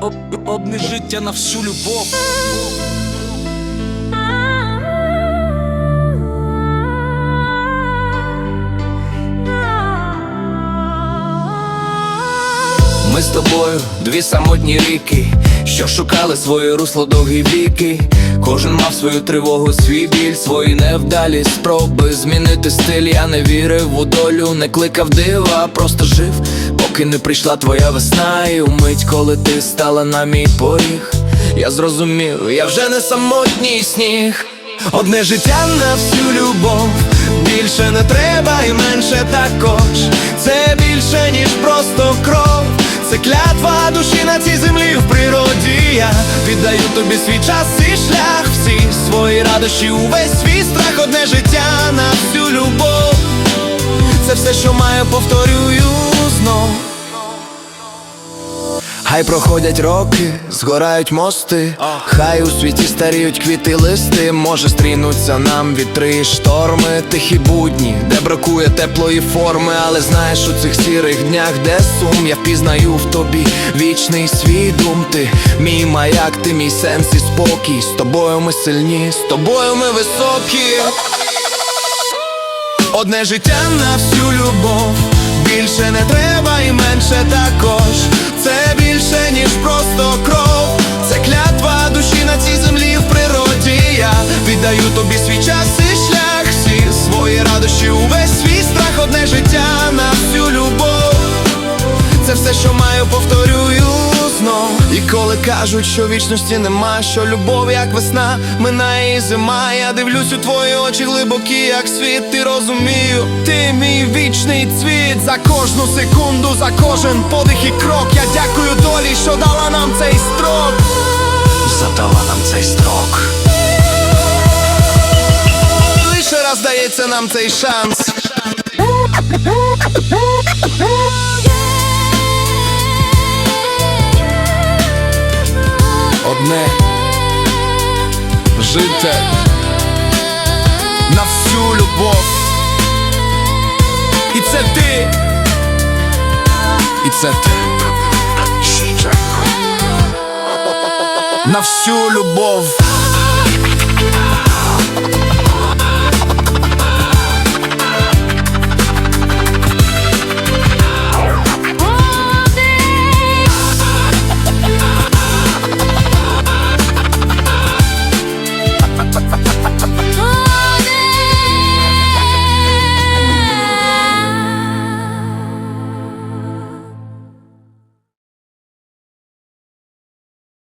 Одне життя на всю любов. Ми з тобою дві самотні ріки, що шукали своє русло довгі віки. Кожен мав свою тривогу, свій біль, свої невдалі спроби змінити стиль. Я не вірив у долю, не кликав дива, просто жив, поки не прийшла твоя весна. І умить, коли ти стала на мій поріг. Я зрозумів, я вже не самотній сніг. Одне життя на всю любов, більше не треба і менше також. Це більше, ніж просто кров. Це клятва душі на цій землі в природі. Я віддаю тобі свій час і шлях, всі свої радощі, увесь свій страх, одне життя на всю любов. Це все, що маю, повторюю. Хай проходять роки, згорають мости, хай у світі старіють квіти листи, може стрінуться нам вітри і шторми, тихі будні, де бракує теплої форми, але знаєш у цих сірих днях, де сум, я впізнаю в тобі вічний свій дум Ти мій маяк, ти мій сенс і спокій. З тобою ми сильні, з тобою ми високі. Одне життя на всю любов, більше не треба і менше також. Просто кров. І коли кажуть, що вічності нема, що любов, як весна, минає і зима. Я дивлюсь у твої очі глибокі, як світ, ти розумію, ти мій вічний цвіт за кожну секунду, за кожен подих і крок. Я дякую долі, що дала нам цей строк. Задала нам цей строк. Лише раз дається нам цей шанс. Одне життя на всю любов. І це ти. І це ти. На всю любов.